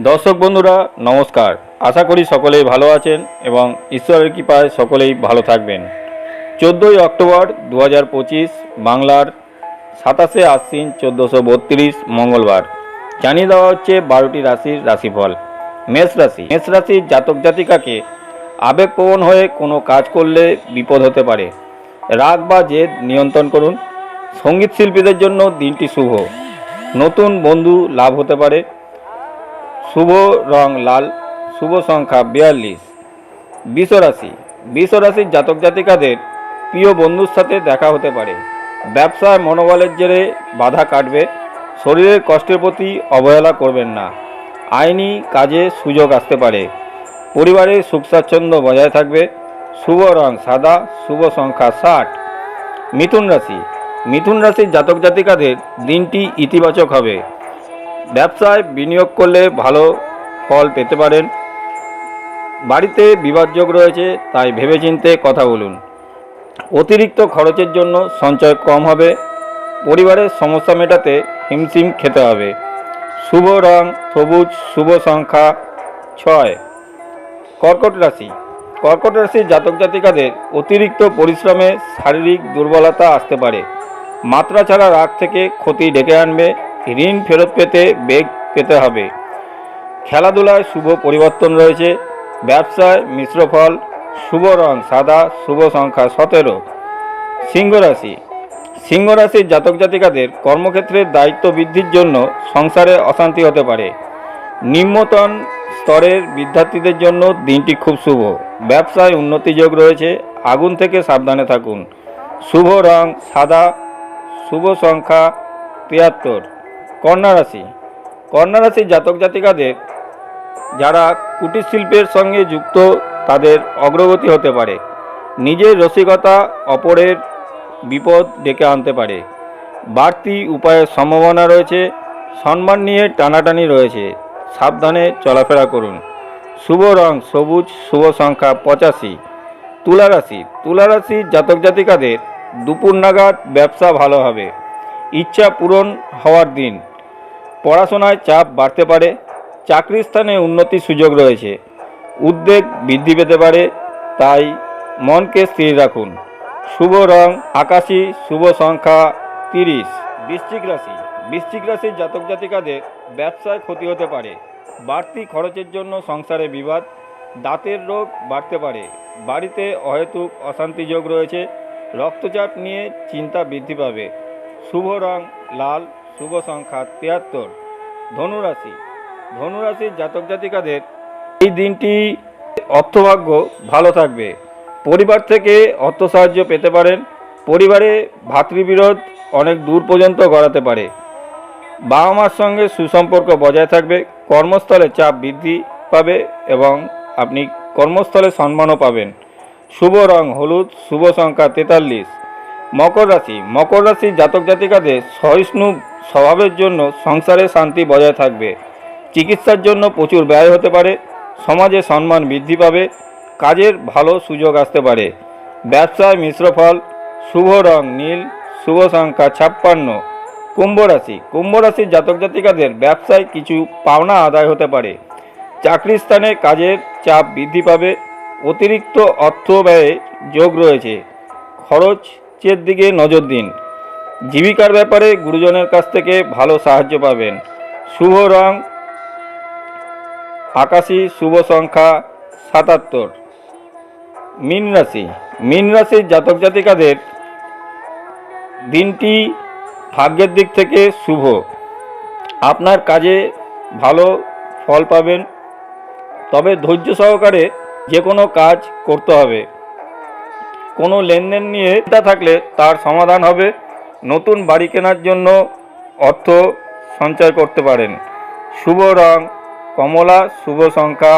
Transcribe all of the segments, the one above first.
দর্শক বন্ধুরা, নমস্কার। আশা করি সকলেই ভালো আছেন এবং ঈশ্বরের কৃপায় সকলেই ভালো থাকবেন। চোদ্দোই অক্টোবর দু হাজার পঁচিশ, বাংলার সাতাশে আশ্বিন চোদ্দোশো বত্রিশ, মঙ্গলবার। জানিয়ে দেওয়া হচ্ছে বারোটি রাশির রাশিফল। মেষ রাশি। মেষ রাশির জাতক জাতিকাকে আবেগপ্রবণ হয়ে কোনো কাজ করলে বিপদ হতে পারে। রাগ বা জেদ নিয়ন্ত্রণ করুন। সংগীত শিল্পীদের জন্য দিনটি শুভ। নতুন বন্ধু লাভ হতে পারে। শুভ রং লাল, শুভ সংখ্যা বিয়াল্লিশ। বিশ্বরাশি। বিশ্বরাশির জাতক জাতিকাদের প্রিয় বন্ধুর সাথে দেখা হতে পারে। ব্যবসায় মনোবলের জেরে বাধা কাটবে, শরীরের কষ্টের প্রতি অবহেলা করবেন না। আইনি কাজে সুযোগ আসতে পারে। পরিবারের সুখ স্বাচ্ছন্দ্য বজায় থাকবে, শুভ রং সাদা, শুভ সংখ্যা ষাট। মিথুন রাশি। মিথুন রাশির জাতক জাতিকাদের দিনটি ইতিবাচক হবে। ব্যবসায় বিনিয়োগ করলে ভালো ফল পেতে পারেন। বাড়িতে বিবাদযোগ রয়েছে, তাই ভেবেচিন্তে কথা বলুন। অতিরিক্ত খরচের জন্য সঞ্চয় কম হবে, পরিবারের সমস্যা মেটাতে হিমশিম খেতে হবে। শুভ রং, সবুজ, শুভ সংখ্যা ছয়। কর্কট রাশি। কর্কট রাশির জাতক জাতিকাদের অতিরিক্ত পরিশ্রমে শারীরিক দুর্বলতা আসতে পারে। মাত্রা ছাড়া রাগ থেকে ক্ষতি ডেকে আনবে ঋণ ফেরত পেতে বেগ পেতে হবে। খেলাধুলায় শুভ পরিবর্তন রয়েছে। ব্যবসায় মিশ্র ফল, শুভ রং সাদা, শুভ সংখ্যা সতেরো। সিংহ রাশি। সিংহ রাশির জাতক জাতিকাদের কর্মক্ষেত্রে দায়িত্ব বৃদ্ধির জন্য সংসারে অশান্তি হতে পারে। নিম্নতন স্তরের বিদ্যার্থীদের জন্য দিনটি খুব শুভ। ব্যবসায় উন্নতি যোগ রয়েছে। আগুন থেকে সাবধানে থাকুন। শুভ রং সাদা, শুভ সংখ্যা তিয়াত্তর। কন্যা রাশি। কন্যা রাশির জাতক জাতিকাদের যারা কুটির শিল্পের সঙ্গে যুক্ত, তাদের অগ্রগতি হতে পারে। নিজের রসিকতা অপরের বিপদ ডেকে আনতে পারে। বাড়তি উপায়ের সম্ভাবনা রয়েছে, সম্মান নিয়ে টানাটানি রয়েছে। সাবধানে চলাফেরা করুন। শুভ রং সবুজ, শুভ সংখ্যা পঁচাশি। তুলা রাশি। তুলা রাশির জাতক জাতিকাদের দুপুর নাগাদ ব্যবসা ভালো হবে। ইচ্ছা পূরণ হওয়ার দিন। পড়াশোনায় চাপ বাড়তে পারে, চাকরির স্থানে উন্নতির সুযোগ রয়েছে, উদ্বেগ বৃদ্ধি পেতে পারে, তাই মনকে স্থির রাখুন। শুভ রং, আকাশি, শুভ সংখ্যা তিরিশ। বৃশ্চিক রাশি। বৃশ্চিক রাশির জাতক জাতিকাদের ব্যবসায় ক্ষতি হতে পারে, বাড়তি খরচের জন্য সংসারে বিবাদ, দাঁতের রোগ বাড়তে পারে, বাড়িতে অহেতুক অশান্তি যোগ রয়েছে, রক্তচাপ নিয়ে চিন্তা বৃদ্ধি পাবে। শুভ রং, লাল শুভ সংখ্যা তিয়াত্তর। ধনুরাশি। ধনুরাশির জাতক জাতিকাদের এই দিনটি অর্থভাগ্য ভালো থাকবে। পরিবার থেকে অর্থ সাহায্য পেতে পারেন। পরিবারে ভাতৃবিরোধ অনেক দূর পর্যন্ত গড়াতে পারে। বাবা মার সঙ্গে সুসম্পর্ক বজায় থাকবে, কর্মস্থলে চাপ বৃদ্ধি পাবে এবং আপনি কর্মস্থলে সম্মানও পাবেন। শুভ রং হলুদ, শুভ সংখ্যা তেতাল্লিশ। মকর রাশি। মকর রাশির জাতক জাতিকাদের সহিষ্ণু স্বভাবের জন্য সংসারে শান্তি বজায় থাকবে। চিকিৎসার জন্য প্রচুর ব্যয় হতে পারে, সমাজে সম্মান বৃদ্ধি পাবে, কাজের ভালো সুযোগ আসতে পারে। ব্যবসায় মিশ্র ফল, শুভ রং নীল, শুভ সংখ্যা ছাপ্পান্ন। কুম্ভ রাশি, কুম্ভ রাশির জাতক জাতিকাদের ব্যবসায় কিছু পাওনা আদায় হতে পারে। চাকরির স্থানে কাজের চাপ বৃদ্ধি পাবে, অতিরিক্ত অর্থ ব্যয়ে যোগ রয়েছে। খরচের দিকে নজর দিন। জীবিকার ব্যাপারে গুরুজনের কাছ থেকে ভালো সাহায্য পাবেন। শুভ রং, আকাশি শুভ সংখ্যা সাতাত্তর। মীন রাশি, মীন রাশির জাতক জাতিকাদের দিনটি ভাগ্যের দিক থেকে শুভ। আপনার কাজে ভালো ফল পাবেন, তবে ধৈর্য সহকারে যে কোনো কাজ করতে হবে। কোনো লেনদেন নিয়ে চিন্তা থাকলে তার সমাধান হবে। নতুন বাড়ি কেনার জন্য অর্থ সঞ্চয় করতে পারেন। শুভ রং, কমলা, শুভ সংখ্যা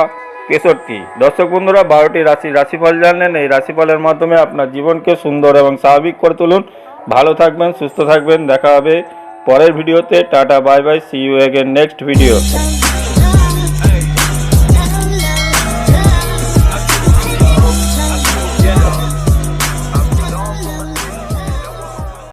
তেষট্টি। দর্শক বন্ধুরা, বারোটি রাশি, রাশিফল জানলেন, এই রাশিফলের মাধ্যমে আপনার জীবনকে সুন্দর এবং স্বাভাবিক করে তুলুন। ভালো থাকবেন, সুস্থ থাকবেন, দেখা হবে পরের ভিডিওতে। Tata, bye bye see you again next video